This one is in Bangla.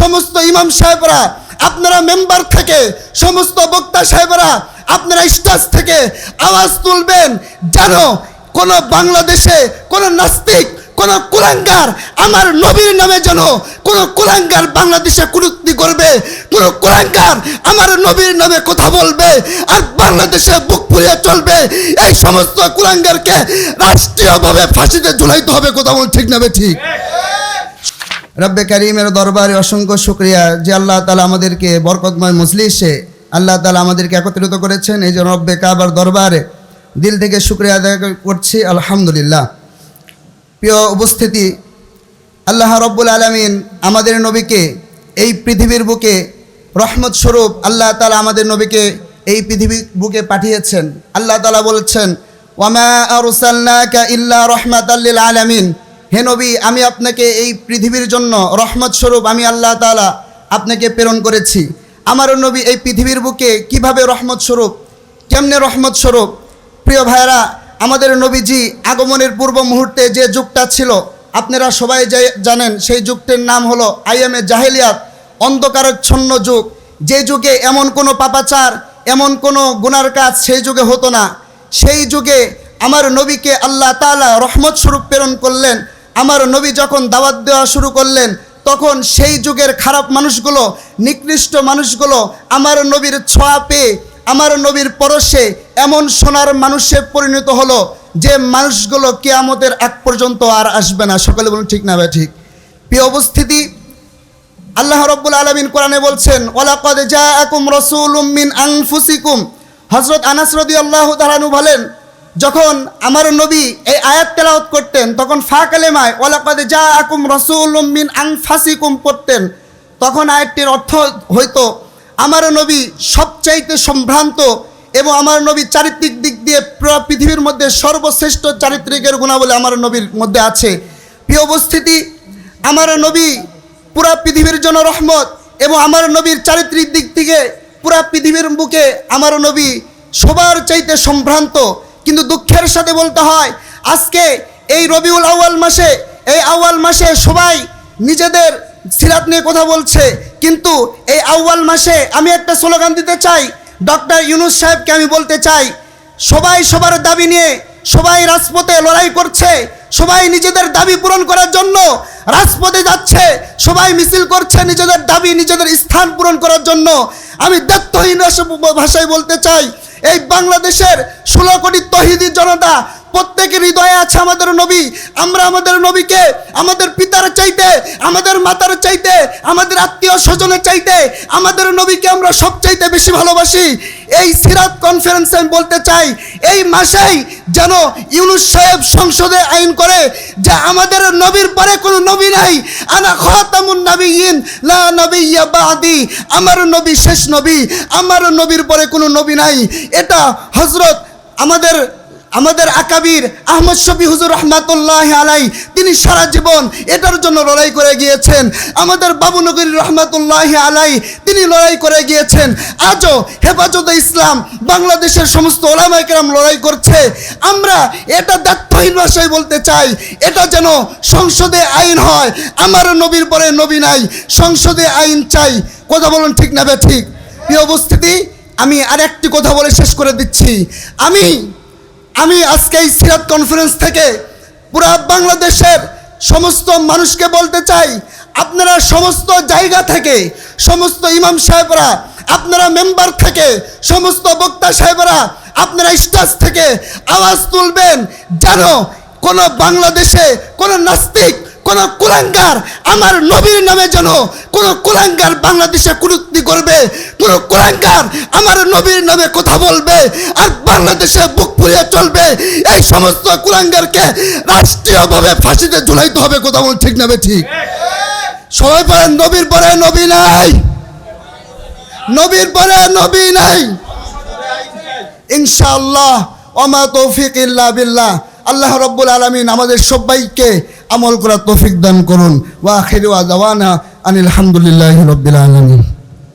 সমস্ত ইমাম সাহেবরা, আপনারা মেম্বার থেকে, সমস্ত বক্তা সাহেবরা, আপনারা স্টেজ থেকে আওয়াজ তুলবেন যেন কোন বাংলাদেশে কোন নাস্তিক, কোন কুলাঙ্গার, আমার নবীর নামে যেন কোন কুলাঙ্গার বাংলাদেশে কুরুক্তি করবে, কোন কুলাঙ্গার আমার নবীর নামে কথা বলবে আর বাংলাদেশে বুক ফুলিয়ে চলবে। এই সমস্ত কুলাঙ্গারকে রাষ্ট্রীয়ভাবে ফাঁসিতে ঝুলাইতে হবে, কথা বল ঠিক নাবে ঠিক? রব্বে করিমের দরবারে অসংখ্য শুক্রিয়া যে আল্লাহ তালা আমাদেরকে বরকতময় মজলিসে আল্লাহ তালা আমাদেরকে একত্রিত করেছেন। এই যে রব্বে কাবার দরবারে দিল থেকে শুক্রিয়া আদায় করছি, আলহামদুলিল্লাহ। প্রিয় উপস্থিতি, আল্লাহ রব্বুল আলমিন আমাদের নবীকে এই পৃথিবীর বুকে রহমত স্বরূপ আল্লাহ তালা আমাদের নবীকে এই পৃথিবীর বুকে পাঠিয়েছেন। আল্লাহ তালা বলছেন ওয়ামা আরসাল্লাকা ইল্লা রহমাতাল্লিল আলামিন। হে নবী, আমি আপনাকে এই পৃথিবীর জন্য রহমত স্বরূপ আমি আল্লাহ তালা আপনাকে প্রেরণ করেছি। আমার নবী এই পৃথিবীর বুকে কীভাবে রহমত স্বরূপ, কেমনে রহমত স্বরূপ? প্রিয় ভাইরা আমাদের নবীজি আগমনের পূর্ব মুহূর্তে যে যুগটা ছিল, আপনারা সবাই জানেন সেই যুগটির নাম হলো আইএমএ জাহেলিয়াত, অন্ধকারচ্ছন্ন যুগ। যে যুগে এমন কোনো পাপাচার, এমন কোনো গুনার কাজ সেই যুগে হতো না। সেই যুগে আমার নবীকে আল্লাহ তাআলা রহমত স্বরূপ প্রেরণ করলেন। আমার নবী যখন দাওয়াত দেওয়া শুরু করলেন, তখন সেই যুগের খারাপ মানুষগুলো, নিকৃষ্ট মানুষগুলো আমার নবীর ছোঁয়া পেয়ে, আমার নবীর পরশে এমন সোনার মানুষে পরিণত হলো যে মানুষগুলো কেয়ামতের এক পর্যন্ত আর আসবে না। সকলে বলুন ঠিক না ভাই, ঠিক? প্রিয় উপস্থিতি, আল্লাহ রব্বুল আলমিন কোরআনে বলছেন ওলাকদ জাআকুম রাসূলুম মিন আনফুসিকুম। হযরত আনাস রাদিয়াল্লাহু তাআলাহু বলেন যখন আমার নবী এই আয়াত তেলাওয়াত করতেন, তখন ফা কালেমায় ওলাকদ জাআকুম রাসূলুম মিন আনফাসিকুম পড়তেন। তখন আয়াতটির অর্থ হয়তো আমার নবী সবচাইতে সম্ভ্রান্ত এবং আমার নবী চারিত্রিক দিক দিয়ে পৃথিবীর মধ্যে সর্বশ্রেষ্ঠ চারিত্রিকের গুণাবলী আমার নবীর মধ্যে আছে। প্রিয় উপস্থিতি, আমার নবী পুরা পৃথিবীর জন্য রহমত এবং আমার নবীর চারিত্রিক দিক থেকে পুরা পৃথিবীর বুকে আমার নবী সবার চাইতে সম্ভ্রান্ত কিন্তু দুঃখের সাথে বলতে হয়, আজকে এই রবিউল আউয়াল মাসে, এই আউয়াল মাসে সবাই নিজেদের সিরাত নিয়ে কথা বলছে। কিন্তু এই আউয়াল মাসে আমি একটা স্লোগান দিতে চাই, ডক্টর ইউনুস সাহেবকে আমি বলতে চাই, সবাই সবার দাবি নিয়ে সবাই রাজপথে লড়াই করছে, সবাই নিজেদের দাবি পূরণ করার জন্য রাজপথে যাচ্ছে, সবাই মিছিল করছে নিজেদের দাবি, নিজেদের স্থান পূরণ করার জন্য। আমি দায়িত্বহীন ভাষায় বলতে চাই এই বাংলাদেশের ষোলো কোটি তহিদি জনতা, প্রত্যেকের হৃদয়ে আছে আমাদের নবী। আমরা আমাদের নবীকে, আমাদের পিতার চাইতে, আমাদের মাতার চাইতে, আমাদের আত্মীয় স্বজনের চাইতে, আমাদের নবীকে আমরা সব চাইতে বেশি ভালোবাসি। এই সিরাত কনফারেন্সে আমি বলতে চাই, এই মাসেই যেন ইউনুস সাহেব সংসদে আইন করে যে আমাদের নবীর পরে কোনো নবী নাই। আনা খাতামুন নবীন লা নবী বাদি, আমার নবী শেষ নবী, আমার নবীর পরে কোনো নবী নাই। এটা হজরত আমাদের আমাদের আকাবির আহমদ শফি হুজুর রহমাতুল্লাহ আলাই তিনি সারা জীবন এটার জন্য লড়াই করে গিয়েছেন। আমাদের বাবুনগরী রহমাতুল্লাহ আলাই তিনি লড়াই করে গিয়েছেন। আজও হেফাজতে ইসলাম, বাংলাদেশের সমস্ত ওলামাইকেরাম লড়াই করছে। আমরা এটা দায়িত্বহীন ভাষায় বলতে চাই, এটা যেন সংসদে আইন হয়। আমার নবীর পরে নবী নাই, সংসদে আইন চাই। কথা বলুন ঠিক না বে ঠিক? এই অবস্থিতি আমি আর একটি কথা বলে শেষ করে দিচ্ছি। আমি আমি আজকে এই সিরাত কনফারেন্স থেকে পুরা বাংলাদেশের সমস্ত মানুষকে বলতে চাই, আপনারা সমস্ত জায়গা থেকে, সমস্ত ইমাম সাহেবরা, আপনারা মেম্বার থেকে, সমস্ত বক্তা সাহেবরা, আপনারা স্টাস থেকে আওয়াজ তুলবেন যেন কোনো বাংলাদেশে কোনো নাস্তিক কোন কুলাঙ্গার আমার নবীর নামে যেন কোন কুলাঙ্গার বাংলাদেশে কুরুক্তি করবে, কোন কুলাঙ্গার আমার নবীর নামে কথা বলবে আর বাংলাদেশে বুক ফুলিয়ে চলবে। এই সমস্ত কুলাঙ্গারকে রাষ্ট্রীয়ভাবে ফাঁসিতে ঝুলাইতে হবে কথা বল ঠিক নাবে ঠিক? সবাই পড়েন নবীর পরে নবী নাই। নবীর পরে নবী নাই। ইনশাআল্লাহ, ওমা তৌফিক ইল্লা বিল্লাহ। আল্লাহ রব্বুল আলমিন আমাদের সবাইকে আমল করার তৌফিক দান করুন। ওয়া আখির ওয়া দাওয়ানা আনিল হামদুলিল্লাহি রব্বিল আলামিন।